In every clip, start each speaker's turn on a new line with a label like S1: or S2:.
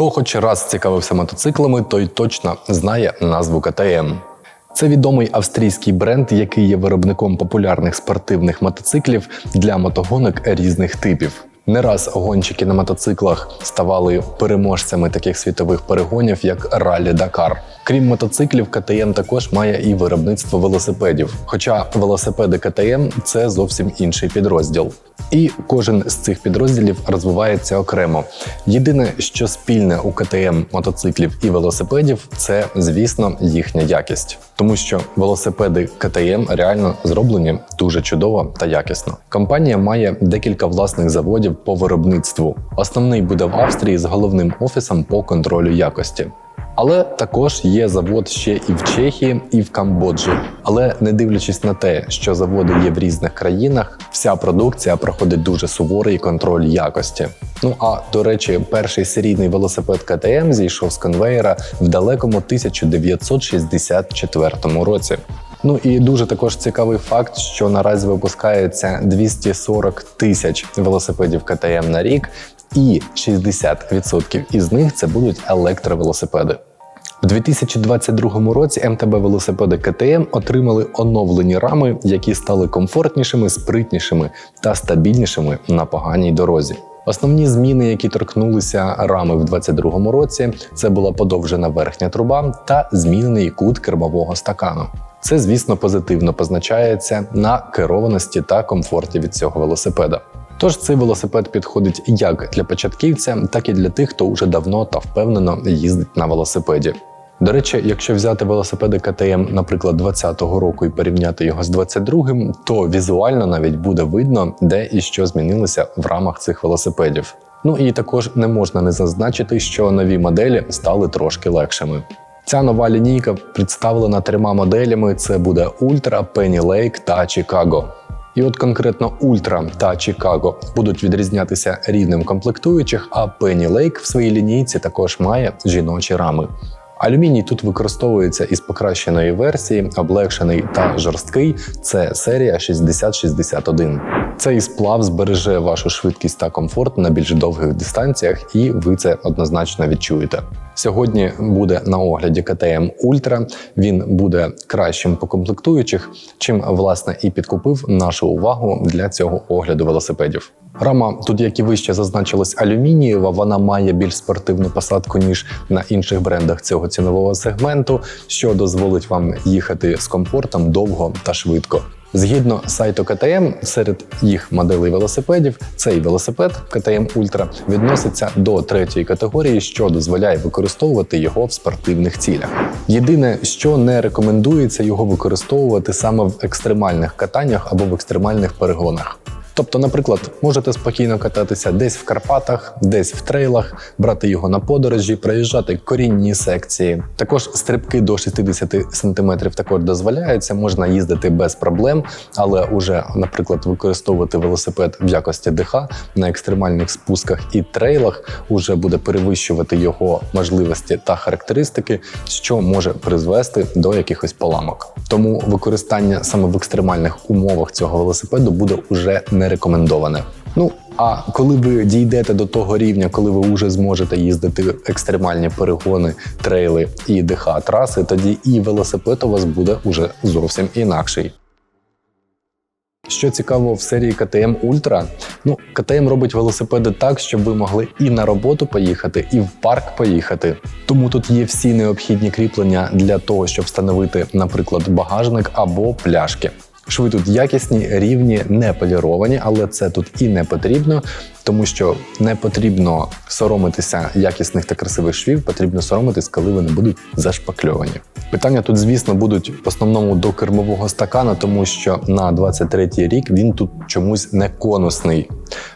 S1: Хто хоч раз цікавився мотоциклами, той точно знає назву КТМ. Це відомий австрійський бренд, який є виробником популярних спортивних мотоциклів для мотогонок різних типів. Не раз гонщики на мотоциклах ставали переможцями таких світових перегонів, як Ралі Дакар. Крім мотоциклів, КТМ також має і виробництво велосипедів. Хоча велосипеди КТМ це зовсім інший підрозділ. І кожен з цих підрозділів розвивається окремо. Єдине, що спільне у КТМ мотоциклів і велосипедів, це, звісно, їхня якість, тому що велосипеди КТМ реально зроблені дуже чудово та якісно. Компанія має декілька власних заводів по виробництву. Основний буде в Австрії з головним офісом по контролю якості. Але також є завод ще і в Чехії, і в Камбоджі. Але не дивлячись на те, що заводи є в різних країнах, вся продукція проходить дуже суворий контроль якості. Ну а до речі, перший серійний велосипед КТМ зійшов з конвейера в далекому 1964 році. Ну і дуже також цікавий факт, що наразі випускається 240 тисяч велосипедів КТМ на рік, і 60% із них це будуть електровелосипеди. У 2022 році МТБ велосипеди КТМ отримали оновлені рами, які стали комфортнішими, спритнішими та стабільнішими на поганій дорозі. Основні зміни, які торкнулися рами в 2022 році, це була подовжена верхня труба та змінений кут кермового стакану. Це, звісно, позитивно позначається на керованості та комфорті від цього велосипеда. Тож цей велосипед підходить як для початківця, так і для тих, хто вже давно та впевнено їздить на велосипеді. До речі, якщо взяти велосипеди КТМ, наприклад, 20-го року і порівняти його з 22-м, то візуально навіть буде видно, де і що змінилося в рамах цих велосипедів. Ну і також не можна не зазначити, що нові моделі стали трошки легшими. Ця нова лінійка представлена трьома моделями: це буде Ultra, Penny Lake та Chicago. І от конкретно Ультра та Чикаго будуть відрізнятися рівнем комплектуючих, а Penny Lake в своїй лінійці також має жіночі рами. Алюміній тут використовується із покращеної версії, облегшений та жорсткий. Це серія 6061. Цей сплав збереже вашу швидкість та комфорт на більш довгих дистанціях, і ви це однозначно відчуєте. Сьогодні буде на огляді КТМ Ультра. Він буде кращим по комплектуючих, чим власне і підкупив нашу увагу для цього огляду велосипедів. Рама тут, як і вище зазначилось, алюмінієва, вона має більш спортивну посадку ніж на інших брендах цього цінового сегменту, що дозволить вам їхати з комфортом довго та швидко. Згідно сайту КТМ, серед їх моделей велосипедів, цей велосипед КТМ Ультра відноситься до третьої категорії, що дозволяє використовувати його в спортивних цілях. Єдине, що не рекомендується його використовувати саме в екстремальних катаннях або в екстремальних перегонах. Тобто, наприклад, можете спокійно кататися десь в Карпатах, десь в трейлах, брати його на подорожі, проїжджати корінні секції. Також стрибки до 60 см також дозволяються, можна їздити без проблем, але уже, наприклад, використовувати велосипед в якості ДХ на екстремальних спусках і трейлах уже буде перевищувати його можливості та характеристики, що може призвести до якихось поламок. Тому використання саме в екстремальних умовах цього велосипеду буде уже не рекомендоване. Ну а коли ви дійдете до того рівня, коли ви вже зможете їздити екстремальні перегони, трейли і ДХ траси, тоді і велосипед у вас буде уже зовсім інакший. Що цікаво в серії КТМ Ультра, ну КТМ робить велосипеди так, щоб ви могли і на роботу поїхати, і в парк поїхати. Тому тут є всі необхідні кріплення для того, щоб встановити, наприклад, багажник або пляшки. Шви тут якісні, рівні, не поліровані, але це тут і не потрібно, тому що не потрібно соромитися якісних та красивих швів, потрібно соромитись, коли вони будуть зашпакльовані. Питання тут, звісно, будуть в основному до кермового стакана, тому що на 23-й рік він тут чомусь не конусний.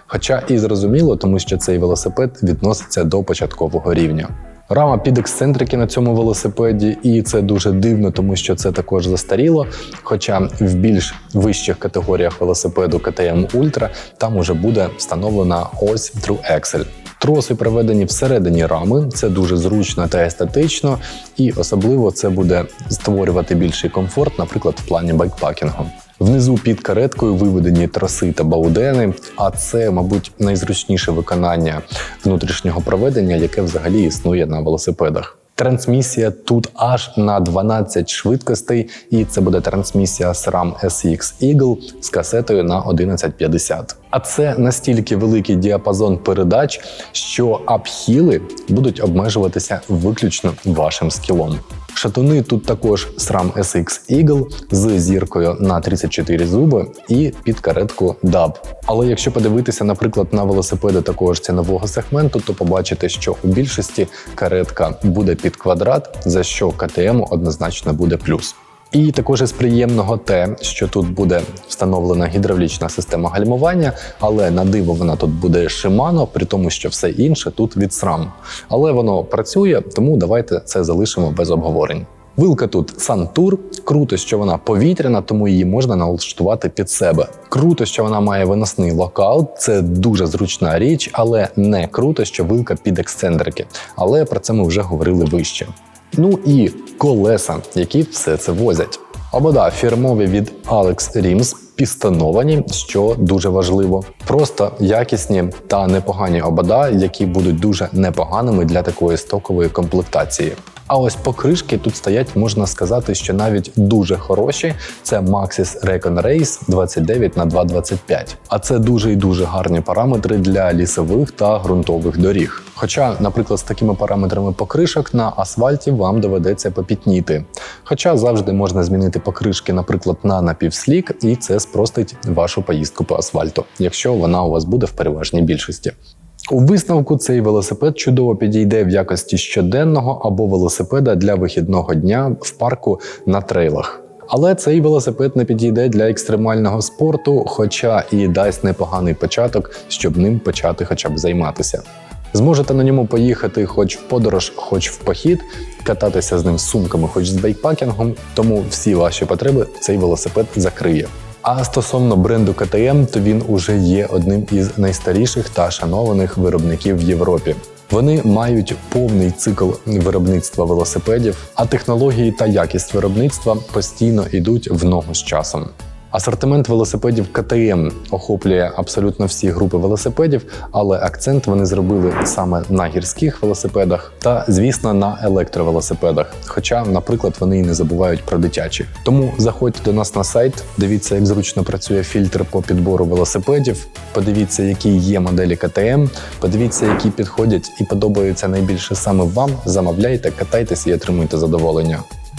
S1: Хоча і зрозуміло, тому що цей велосипед відноситься до початкового рівня. Рама під ексцентрики на цьому велосипеді, і це дуже дивно, тому що це також застаріло. Хоча в більш вищих категоріях велосипеду KTM Ultra там уже буде встановлена ось True Excel. Троси проведені всередині рами, це дуже зручно та естетично, і особливо це буде створювати більший комфорт, наприклад, в плані байкпакінгу. Внизу під кареткою виведені троси та баудени, а це, мабуть, найзручніше виконання внутрішнього проведення, яке взагалі існує на велосипедах. Трансмісія тут аж на 12 швидкостей, і це буде трансмісія SRAM SX Eagle з касетою на 1150. А це настільки великий діапазон передач, що апхіли будуть обмежуватися виключно вашим скілом. Шатуни тут також SRAM SX Eagle з зіркою на 34 зуби і під каретку DAB. Але якщо подивитися, наприклад, на велосипеди такого ж цінового сегменту, то побачите, що у більшості каретка буде під квадрат, за що КТМ однозначно буде плюс. І також із приємного те, що тут буде встановлена гідравлічна система гальмування, але на диво вона тут буде Shimano, при тому, що все інше тут від SRAM. Але воно працює, тому давайте це залишимо без обговорень. Вилка тут Санtuр. Круто, що вона повітряна, тому її можна налаштувати під себе. Круто, що вона має виносний локаут. Це дуже зручна річ, але не круто, що вилка під ексцентрики. Але про це ми вже говорили вище. Ну і колеса, які все це возять. Обода фірмові від Alex Rims пістановані, що дуже важливо. Просто якісні та непогані обода, які будуть дуже непоганими для такої стокової комплектації. А ось покришки тут стоять, можна сказати, що навіть дуже хороші. Це Maxxis Recon Race 29 на 225. А це дуже і дуже гарні параметри для лісових та ґрунтових доріг. Хоча, наприклад, з такими параметрами покришок на асфальті вам доведеться попітніти. Хоча завжди можна змінити покришки, наприклад, на напівслік, і це спростить вашу поїздку по асфальту, якщо вона у вас буде в переважній більшості. У висновку цей велосипед чудово підійде в якості щоденного або велосипеда для вихідного дня в парку на трейлах. Але цей велосипед не підійде для екстремального спорту, хоча і дасть непоганий початок, щоб ним почати хоча б займатися. Зможете на ньому поїхати хоч в подорож, хоч в похід, кататися з ним з сумками, хоч з байкпакінгом, тому всі ваші потреби цей велосипед закриє. А стосовно бренду КТМ, то він уже є одним із найстаріших та шанованих виробників в Європі. Вони мають повний цикл виробництва велосипедів, а технології та якість виробництва постійно йдуть в ногу з часом. Асортимент велосипедів КТМ охоплює абсолютно всі групи велосипедів, але акцент вони зробили саме на гірських велосипедах та, звісно, на електровелосипедах. Хоча, наприклад, вони і не забувають про дитячі. Тому заходьте до нас на сайт, дивіться, як зручно працює фільтр по підбору велосипедів. Подивіться, які є моделі КТМ, подивіться, які підходять і подобаються найбільше саме вам. Замовляйте, катайтесь і отримуйте задоволення.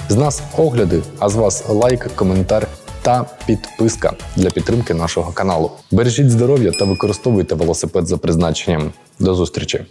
S1: З нас огляди, а з вас лайк, коментар та підписка для підтримки нашого каналу. Бережіть здоров'я та використовуйте велосипед за призначенням. До зустрічі!